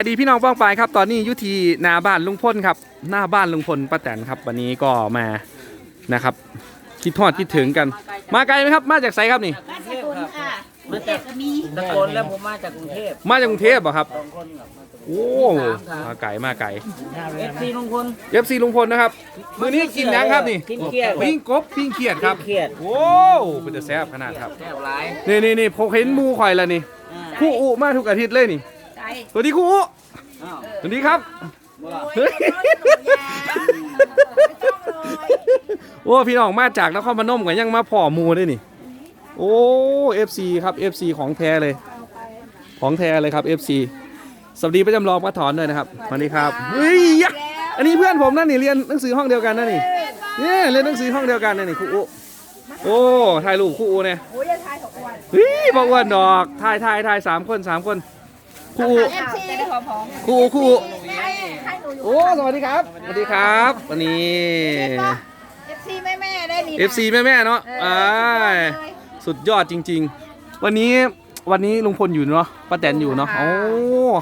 สวัสดีพี่น้องป้องปายครับตอนนี้อยุทีหนาบ้านลุงพลครับหน้าบ้านลุงพลป้าแตนครับวันนี้ก็มานะครับ คิดทอดคิดถึงกัน มาไกลไหมครับมาจากไสครับนี่ บ้านสกุลค่ะกรุงเทพก็มีตะโกนแล้วผมมาจากกรุงเทพมาจากกรุงเทพเหรอครับสองคนครับโอ้มาไก่มาไก่เอฟซีลุงพลเอฟซีลุงพลนะครับมือนี้กินยังครับนี่กินเกียร์ปิ้งกบปิ้งเขียดครับเกียร์โอ้เป็นจะแซ่บขนาดครับแก้วหลายนี่นี่นี่ผมเห็นหมูข่อยแล้วนี่คู่อุมาทุกอาทิตย์เลยนี่ใจ สวัสดีคู่อุอ้าวสวัสดีครับบ่ล่ะเฮ้ยโอ้พี่น้องมาจากนครพนมกันยังมาพ่อหมูได้นี่ โอ้ FC ครับ FC ของแท้เลย ของแท้เลยครับ FC สวัสดีประจำรองป้าถอนด้วยนะครับสวัสดีครับเฮ้ยยะอันนี้เพื่อนผมนั่นนี่เรียนหนังสือห้องเดียวกันนั่นนี่เนี่ยเรียนหนังสือห้องเดียวกันนั่นนี่ครูอุโอ้ถ่ายรูปครูอุเนี่ยโอ้ยทายของอ้วนเฮ้ยบอกว่าดอกถ่ายถ่ายถ่ายสามคนสามคน ครูอุเอฟซีจะได้ผอมครูอุครูอุให้ให้หนูอยู่โอ้สวัสดีครับ สวัสดีครับ วันนี้ เอฟซีแม่แม่ๆได้นี่ FC แม่แม่ๆเนาะอ่าสุดยอดจริง ๆ วันนี้วันนี้ลุงพลอยู่เนาะป้าแตนอยู่เนาะโอ้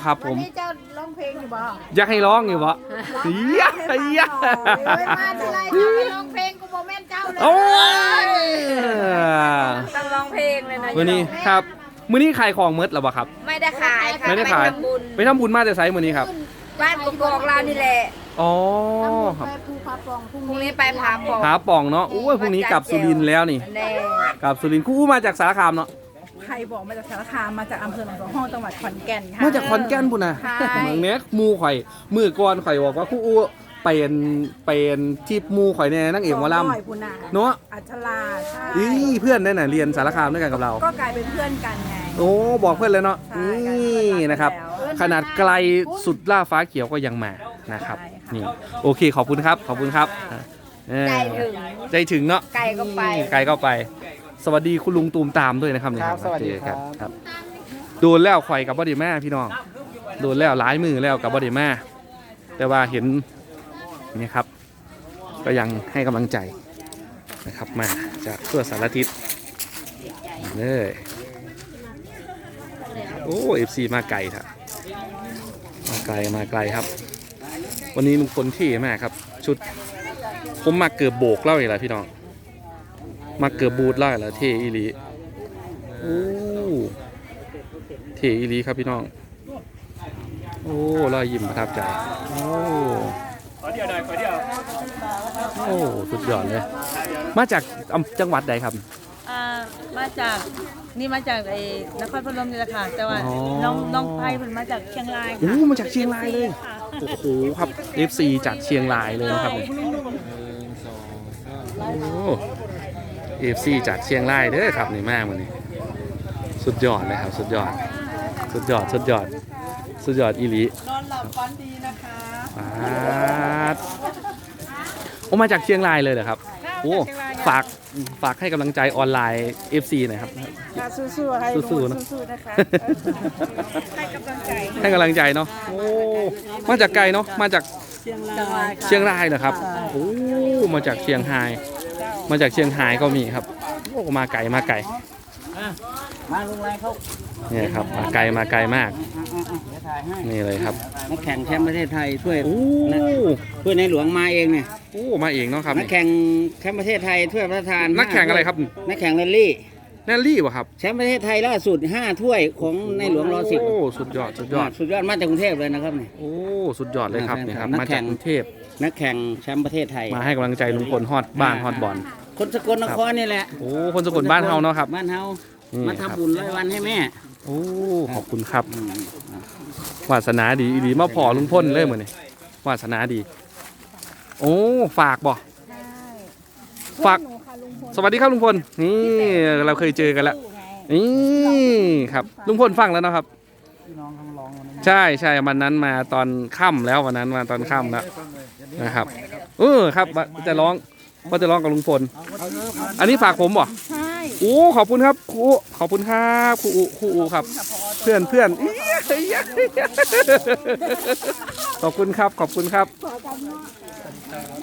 ครับผวันม นี้เจ้าร้องเพลงอยู่บ่อยากให้ร้องอยู่วะเฮียเฮียโอ้ยมาทีไรเจ้าไปร้องเพลงกูบ่แม่นเจ้าเลยโอ้ยต้องร้องเพลงเลยนะวันนี้ครับ มื้อนี้ขายของเมดหรอวะครับ ไม่ได้ขายค่ะไม่ได้ขาย ปทำบุญไปทำบุญมาแต่ไซมื้อนี้ครับ บ้านกกอกเรานี่แหละอ๋อครับภูผาปองพรุ่งนี้ไปผาปองผาป่องเนาะโอ้ยพรุ่งนี้กลับสุรินทร์แล้วนี่ แน่กลับสุรินทร์คู่มาจากสารคามเนาะ ใครบอกมาจากสารคามมาจากอำเภอหนองสองห้องจังหวัดขอนแก่นค่ะ มาจากขอนแก่นพุ่นน่ะใช่ เมืองเนี้ยหมูข่อยมือก่อนข่อยบอกว่าคู่อู้ เป็นเป็นที่หมูข่อยแน่นั่งเอกหมอลร้อยปุนาำเนาะอัชราใช่อีเพื่อนนั่นน่ะเรียนสารคามด้วยกันกับเรา ก็กลายเป็นเพื่อนกันไง โอ้บอกเพื่อนเลยเนาะใช่นี่นะครับแล้วขนาดไกลสุดล่าฟ้าเขียวก็ยังมานะครับใช่ค่ะ นี่โอเคขอบคุณครับขอบคุณครับเออใจถึง ใจถึงเนาะไกลก็ไป ไกลก็ไป สวัสดีคุณลุงตูมตามด้วยนะครับเนี่ยครับ สวัสดีครับครับโดนแล้วข่อยกับบอดี้แม่พี่น้องโดนแล้วหลายมือแล้วกับบอดี้แม่แต่ว่าเห็น นี่ครับ ก็ยังให้กำลังใจนะครับมาจากทั่วสารทิศเลยโอ้เอฟซีมาไกลครับมาไกลมาไกลครับ วันนี้ลุงพลเท่มากครับ ชุดผมมาเกือบโบกเล่าอีกแล้วพี่น้องมาเกือบบูทเล่าแล้วเทอีลีโอ้เทอีลีครับพี่น้อง โอ้รอยยิ้มประทับใจ โอ้ เดียวหน่อยขอเดียวโอ้สุดยอดเลย มาจากอำจังหวัดใดครับ อ่ามาจากนี่มาจากไอ้นครพนมนี่แหละค่ะ แต่ว่าอ๋อ น้องน้องไพ่เพิ่นมาจากเชียงรายโอ้ค่ะมาจากเชียงรายเลยโอ้โหครับ FC จากเชียงรายเลยนะครับเนี่ยโอ้ FC จากเชียงรายเด้อครับนี่มากวันนี้ สุดยอดเลยครับ สุดยอด สุดยอดสุดยอด สุดยอดอีหลีนอนหลับฝันดีนะคะปาดโอ้มาจากเชียงรายเลยเหรอครับ โอ้ฝากฝากให้กำลังใจออนไลน์ FC หน่อยครับ ค่ะสู้ๆให้สู้ๆนะ สู้ๆนะคะให้กำลังใจให้กำลังใจเนาะโอ้มาจากไกลเนาะมาจากเชียงรายค่ะเชียงรายเหรอครับโอ้มาจากเชียงราย มาจากเชียงรายก็มีครับโอ้มาไกลมาไกลมาลุงไรเขาเนี่ยครับมาไกลมาไกลมาก อะ อะอะเดี๋ยวถ่ายให้นี่เลยครับนักแข่งแชมป์ประเทศไทยถ้วยโอ้ถ้วยในหลวงมาเองเนี่ยโอ้มาเองเนาะครับนักแข่งแชมป์ประเทศไทยถ้วยพระราชทานนักแข่งอะไรครับนักแข่งแรลลี่แนลลี่วะครับแชมป์ประเทศไทยล่าสุด5ถ้วยของในหลวงรอสิบโอ้สุดยอดสุดยอดสุดยอดมาจากกรุงเทพเลยนะครับเนี่ยโอ้สุดยอดเลยครับอ่าเนี่ยครับนักมาแข่จากงกรุงเทพนักแข่งแชมป์ประเทศไทยมาให้กำลังใจลุงพลฮอดบ้านฮอดบอลคนสกลนครนี่แหละโอ้คนสกลบ้านเฮาเนาะครับบ้านเฮานี่มาครับทำบุญร้อยวันให้แม่โอ้ขอบคุณครับอืม วาสนาดีอีดีมาพอลุงพ่นเลยเหมือนนี่วาสนาดี โอ้ฝากบ่ ฝาก สวัสดีครับลุงพลนี่เราเคยเจอกันแล้วนี่ครับลุงพลฟังแล้วนะครับใช่ใช่วันนั้นมาตอนค่ำแล้ววันนั้นมาตอนค่ำแล้ว นะครับ เออครับว่าจะร้องว่าจะร้องกับลุงพล อันนี้ฝากผมบ่ ใช่โอ้ขอบคุณครับครูอุขอบคุณครับครูอุครูอุครับ เพื่อนเพื่อนอี๊ยะอี๊ยะอี๊ยะขอบคุณครับขอบคุณครับ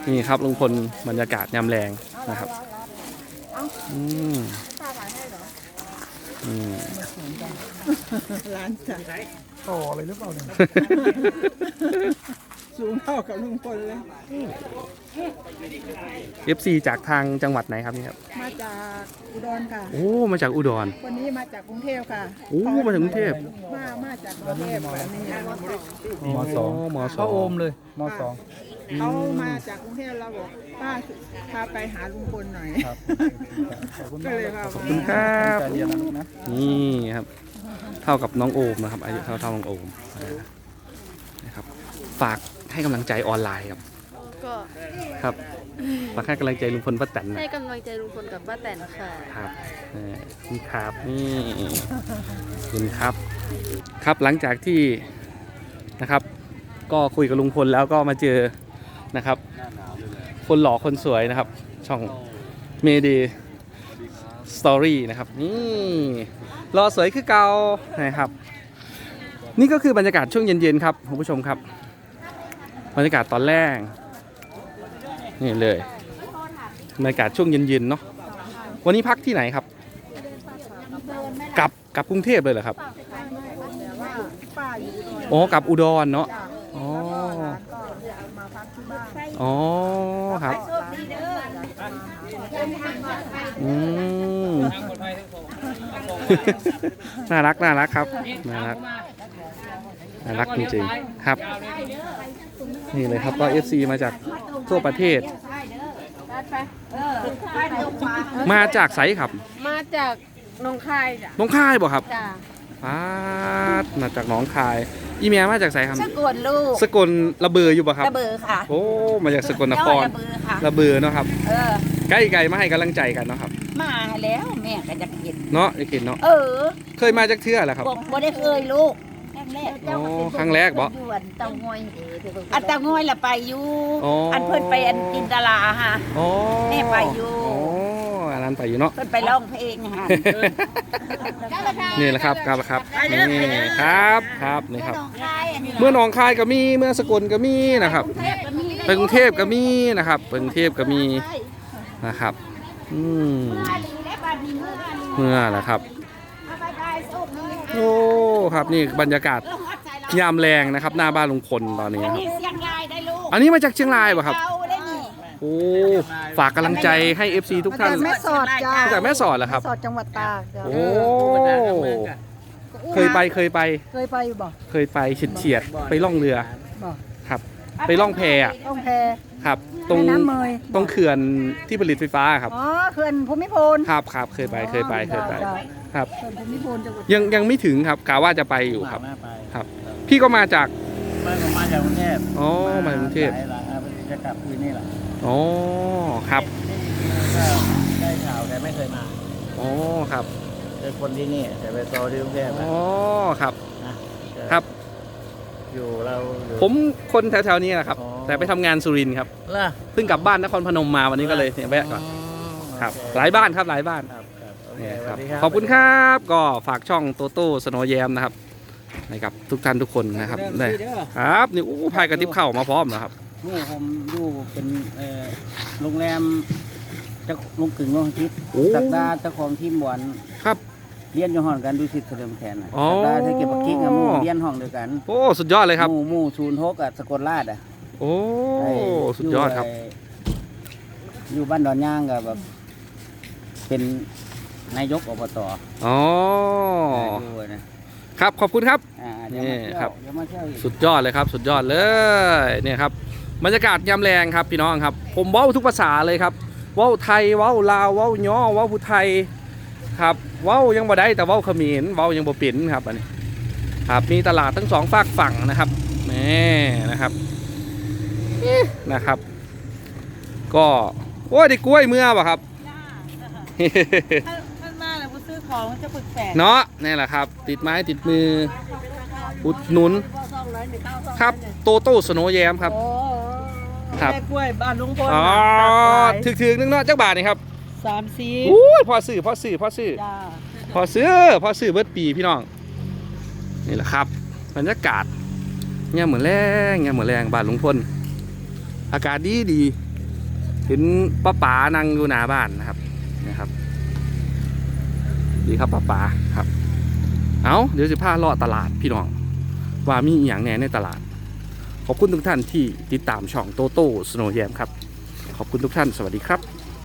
นี่ครับลุงพลบรรยากาศยามแรงนะครับอืมอืม ร้านจ้ะ ต่ออะไรหรือเปล่าเนี่ย สูงเท่ากับลุงพลเลย FC จากทางจังหวัดไหนครับนี่ครับมาจากอุดรค่ะ โอ้มาจากอุดรคนนี้มาจากกรุงเทพค่ะโอ้มาจากกรุงเทพ มา มาจากกรุงเทพอันนี้มสอง มสก็องโอมเลย มสอง เขามาจากกรุงเทพเราบอกป้าพาไปหาลุงพลหน่อยครับ ขอบคุณก็มากเลยคว่ารับขอบคุณครับตั้งใจเรียนนะลูกนะ นี่ครับ เท่ากับน้องโอมนะครับ อายุเท่าเท่าน้องโอมนะครับฝาก ให้กำลังใจออนไลน์ครับก็ครับฝากให้กำลังใจลุงพลป้าแตนหน่ให้อยกำลังใจลุงพลกับป้าแตนค่ะ ครับเออนี่ครับนี่ขอบคุณครับ ครับหลังจากที่นะครับ ก็คุยกับลุงพลแล้วก็มาเจอนะครับ คนหล่อคนสวยนะครับ ช่องเมดีสตอรี่นะครับนี่รอสวยคือเกานะครับ นี่ก็คือบรรยากาศช่วงเย็นๆครับคุณผู้ชมครับ บรรยากาศตอนแรก นี่เลยบรรยากาศช่วงเย็นๆเนาะวันนี้พักที่ไหนครับ กลับกลับกรุงเทพเลยเหรอครับอ๋อกลับอุดรเนาะอ๋อก็มาพักที่บ้านอ๋อครับอืมน่ารักน่ารักครับน่ารักน่ารักจริงๆครับ นี่เลยครับก็ FC มาจากทั่วประเทศ มาจากไสครับ มาจากหนองคายจ้ะหน้องคายบ่ครับจ้ะปาดมาจากหนองคาย อีเมียมาจากไสครับสกวนลูกสกลระเบืออยู่บ่ครับ ระเบือค่ะโอ้ มาจากสกลนครระเบือค่ะ ระเบือเนาะครับ เออ ใกล้ไกลมาให้กำลังใจกันเนาะครับ มาแล้วแม่ก็จะเห็นเนาะไอ้เข็นเนาะ เออเคยมาจากเทื่อแล้วครับ บอกบ่ได้เคยลูกค รั้งแรกอ๋อครั้งแรกบ่อยู่อันเตางอยอันเตางอยละไปอยู่อ๋ออัอันเพิ่นไปอันจินตลาฮะอ๋อแม่ไปอยู่อ๋ออันนั้นไปอยู่เนาะเพิ่นไปร้องเพลงฮะนี่แหละครับครับครับนี่ครับครับนี่ครับน้องคายอันนี้เมื่อหนองคายก็มีเมื่อสกลก็มีนะครับไปกรุงเทพก็มีนะครับไปกรุงเทพก็มีนะครับ อืมเมื่อแหละครับ โอ้ครับนี่บรรยากาศยามแรงนะครับ หน้าบ้านลุงพลตอนนี้ครับ เสียงรายได้ลูกอันนี้มาจากเชียงรายป่ะครับ เอาได้นี่โอ้ ฝากกำลังใจให้ FC ทุกท่านแม่สอดจ้ามาจากแม่สอดเหรอครับ สอดจังหวัดตากจ้าโอ้ เคยไปเคยไปเคยไปอยู่บ่เคยไปเฉียดเฉียดๆไปล่องเรือ บ่ครับ ไปล่องแพอะต้องแพครับ ตรงแม่น้ำเมยตรงเขื่อนที่ผลิตไฟฟ้าครับอ๋อเขื่อนภูมิพลครับครับเคยไปเคยไปเคยไปจ้ะครับเขื่อนภูมิพลจังหวัดยังยังไม่ถึงครับกะว่าจะไปอยู่ครับหน้าไปครับ พี่ก็มาจากเมื่อผมมาจากกรุงเทพอ๋อมาจากกรุงเทพหลายหลังครับจะกลับคืนนี่แหละอ๋อครับก็ได้ข่าวแต่ไม่เคยมาอ๋อครับเป็นคนที่นี่แต่ไปโตที่กรุงเทพอ๋ออะครับนะครับ อยู่เราอยู่ ผมคนแถวๆนี้แหละครับ อ๋อ แต่ไปทำงานสุรินทร์ครับเหรอเพิ่งกลับบ้านนครพนมมาวันนี้ก็เลยเนี่ยแวะก่อนอ๋อครับโอเหลายบ้านครับหลายบ้าน ครับครับโอเคเนี่ยสควัรับสดีครับขอบคุณครับก็ฝากช่องโตโต้สโนว์แยมนะครับให้กับ ทุกท่านทุกคนนะครับเริ่มได้ดีเด้อ ครับนี่อู้พายกระติบเข่าวมาพร้อมนะครับนี่ผมอยู่เป็นเอ่อโรงแรมเจะลงกึ่งโรงทิพย์โอ้สักดาเจ้าของทีมบอลครับ เรียนอยู่ห้องกันดูสิทธิ์เฉลิมแขนน่ะอ๋อสักดาที่เก็บปักกิ๊กกับหมู่เรียนห้องเดียวกันโอ้ สุดยอดเลยครับ หมู่หมู่ศูนย์หกอะสกลราชอะโอ้ไอ้สุดยอดครับไอยู่บ้านดอนย่างกับแบบ เป็นนายกอบตอ๋ออยู่นะครับ ขอบคุณครับ อ่าเดี๋ยวมานี่เที่ยวครับเดี๋ยวมาเที่ยวอีก สุดยอดเลยครับ สุดยอดเลยเนี่ยครับบรรยากาศยามแรงครับพี่น้องครับ ผมเว้าทุกภาษาเลยครับเว้าไทยเว้าลาวเว้าย่อเว้าผู้ไทยครับเว้ายังบ่ได้แต่เว้าเขมรเว้ายังบ่เป็นครับอันนี้ครับมีตลาดทั้งสองฝากฝั่งนะครับนี่นะครับนี่นะครับ ก็โอ้ยได้กล้วยเมื่อป่ะครับท่านมาแล้วผู้ซื้อของจะปรึกแสนเนาะนี่แหละครับ ติดไม้ติดมือ อุดหนุน ครับโตโต้สโนว์แยมครับครับแม่กล้วยบ้านลุงพลอ๋อถึกถึกๆนึงเนาะจักบาทนี่ครับ สามสีอู้ยพอซื้อพอซื้อพอซื้อจ้าพอซื้อพอซื้อเบิดปีพี่น้อง นี่แหละครับบรรยากาศเงี้ยเหมือนแรงเงี้ยเหมือนแรงบ้านลุงพลอากาศดีดีเห็นป้าป๋านั่งอยู่หน้าบ้านนะครับนะครับ ดีครับป้าป๋าครับ เอาเดี๋ยวสิพาเลาะตลาดพี่น้อง ว่ามีอหย่างแหน่ในตลาด ขอบคุณทุกท่านที่ติดตามช่องโตโต้สโนว์แยมครับ ขอบคุณทุกท่านสวัสดีครับ